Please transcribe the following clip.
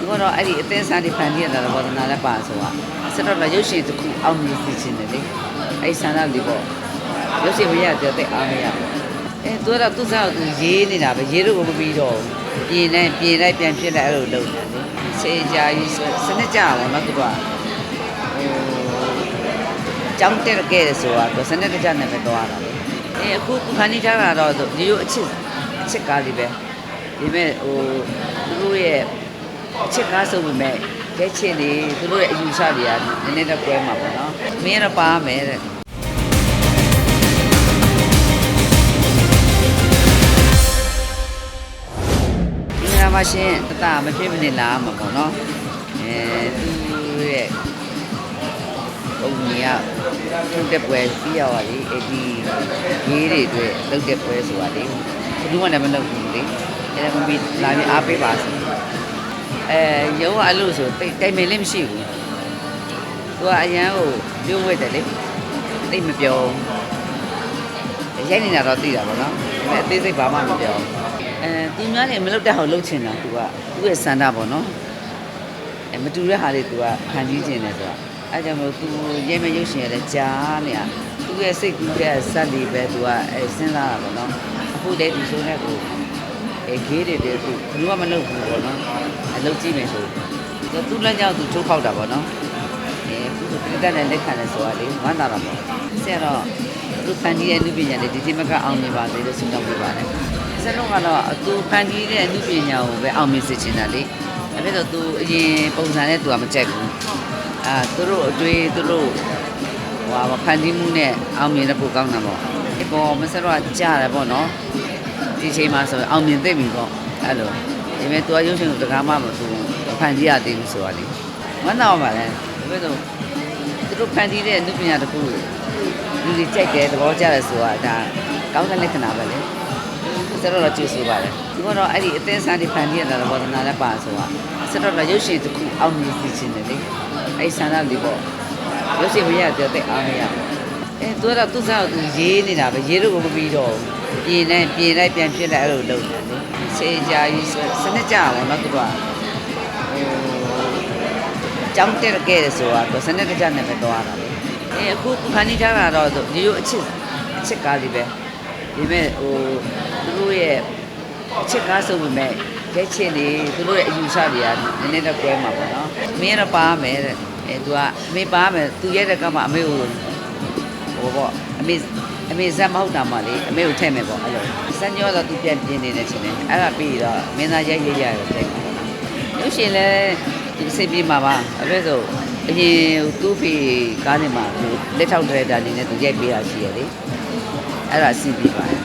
သူကတော့အဲ့ဒီအသေးစားတွေဖန်တီးရတာဘောဒနာလည်းပါဆိုတာဆက်တော့ရုပ်ရှင်တစ်ခုအောင်မြင်စီခြင်းတယ်လေအဲ့ဆန္ဒလေးပေါ့ရုပ်ရှင်မရတဲ့တဲ့အားမရဘူးအဲသူကတော့သူ့စားကိုသူရေးနေတာပဲရေးလို့ကိုမပြီးတော့ဘူးပြင်လိုက်ပြင်လိုက်ပြန်ဖြစ်လိုက်အဲ့လိုလုပ်တယ်လေစေကြာကြီးဆိုစနစ်ကြပါတော့သူကဟိုကြောင်းတက်ခဲ့တယ်ဆိုတာသူစနစ်တကျနဲ့ပဲသွားတာလေအဲအခုဖန်တီးထားတာတော့ဒီလိုအချစ်အချစ်ကားလေးပဲဒီမဲ့ဟိုသူတို့ရဲ့အ ချစ်ကားဆိုပေမဲ့ကဲချစ်နေသူတို့ရဲ့အယူဆတွေကနည်းနည်းတော့ကွဲမှာပေါ့နော်မင်းကတော့ပါမယ်တဲ့မင်္ဂလာပါရှင်တတမဖြစ်မနေလာမှာပေါ့နော်အဲသူရဲ့ပုံကြီးကထုတ်တဲ့ပွဲပြီးရပါလေအဲ့ဒီရေးတွေအတွက်လုပ်တဲ့ပွဲဆိုတာလေဘယ်သူမှလည်းမလုပ်ဘူးလေအဲ့ဒါမပြီးလာပြီးအားပေးပါစေ အဲရုံးကအဲ့လိုဆိုတိတ်တိုင်မင်လည်းမရှိဘူးသူကအရန်ကိုပြုံးဝဲတယ်လေတိတ်မပြောဘူးရိုက်နေတာတော့သိတာပေါ့နော်ဒါပေမဲ့အသေးစိတ်ဘာမှမပြောဘူးအဲသူများနေမလုပ်တဲ့ဟာကိုလုပ်ချင်တာသူကသူ့ရဲ့စန္ဒပေါ့နော်အဲမတူတဲ့ဟာလေးသူကခံကြီးချင်တယ်ဆိုတာအဲကြောင့်မို့သူရဲမရုပ်ရှင်ရတဲ့ကြားနေတာသူ့ရဲ့စိတ်ကူးတဲ့ဇက်လေးပဲသူကအဲစဉ်းစားတာပေါ့နော်အခုတည်းဒီဆိုတဲ့ကို အဲဂေးတွေတည်းသူဘယ်သူမှမလုပ်ဘူးပေါ့နော်အလုပ်ကြည့်မယ်ဆိုသူလက်ကြောင့်သူချိုးဖောက်တာပေါ့နော်အဲသူကပြတ်တဲ့လက်ခံလဲဆိုတာလေဝမ်းသာတာပေါ့ဆရာတော့သူဖန်တီးရဲ့အမှုပညာတွေဒီတိမကအောင်မြင်ပါစေလို့ဆုတောင်းပေးပါတယ်စက်လုံးကတော့သူဖန်တီးတဲ့အမှုပညာကိုပဲအောင်မြင်စေချင်တာလေ။ဒါပေမဲ့သူအရင်ပုံစံနဲ့သူကမကြိုက်ဘူး။အာသူတို့အတွေ့သူတို့ဟိုဟာဖန်တီးမှုနဲ့အောင်မြင်တဲ့ပိုကောင်းတာပေါ့။ဒီပေါ်မစက်တော့ကြားတယ်ပေါ့နော်။ ဒီချိန်မှာဆိုအောင်မြင်သိပြီပေါ့။အဲ့လိုဒါပေမဲ့သူကရုပ်ရှင်ကိုတကားမှမသူဖန်တီးရသေးဘူးဆိုတာလေ။မနာပါနဲ့ဒါပေမဲ့သူတို့ဖန်တီးတဲ့အမှုပညာတစ်ခုလူတွေကြိုက်တယ်သဘောကျတယ်ဆိုတာဒါကောင်းတဲ့လက္ခဏာပဲလေ။ဆက်တော့တော့ကျေးဇူးပါတယ်သူကတော့အဲ့ဒီအသေးစားတွေဖန်တီးရတာတော့ဘောဒနာလည်းပါဆိုတာဆက်တော့တော့ရုပ်ရှင်တစ်ခုအောင်မြင်စီခြင်းတယ်လေအဲ့ဆန္ဒလေးပေါ့ရုပ်ရှင်မရတဲ့တဲ့အားမရဘူး အဲသူကတော့သူ့စားကိုသူရေးနေတာပဲရေးလို့ကိုမပြီးတော့ဘူးပြင်လိုက်ပြင်လိုက်ပြန်ဖြစ်လိုက်အဲ့လိုလုပ်တယ်လေစေကြာကြီးဆိုစနစ်ကြပါတော့သူကဟိုကြောင်းတက်ခဲ့တယ်ဆိုတာသူစနစ်တကျနဲ့ပဲသွားတာလေအဲအခုဖန်တီးထားတာတော့ဒီလိုအချစ်အချစ်ကားလေးပဲဒီမဲ့ဟိုသူတို့ရဲ့အချစ်ကားဆိုပေမဲ့ကဲချစ်နေသူတို့ရဲ့အယူဆတွေကနည်းနည်းတော့ကွဲမှာပေါ့နော်မင်းတော့ပါမယ်တဲ့အဲသူကအမေပါမယ်သူရဲ့တဲ့ကမှအမေကို ဟိုပေါ့အမေအမေဇက်မဟုတ်တာမှလေအမေကိုထည့်မယ်ပေါ့အဲ့လိုစံညောတော့သူပြန်ပြင်းနေတယ်ချင်းလေအဲ့ဒါပြီးတော့မင်းသားရိုက်ရိုက်ရတယ်တဲ့ရုပ်ရှင်လဲဒီစိတ်ပြေးမှာပါအဲ့ဒါဆိုအရင်သူ့ဖေကားနေမှာသူလက်ထောက်ဒရိုက်တာအနေနဲ့သူရိုက်ပေးတာရှိရလေအဲ့ဒါအဆင်ပြေပါတယ်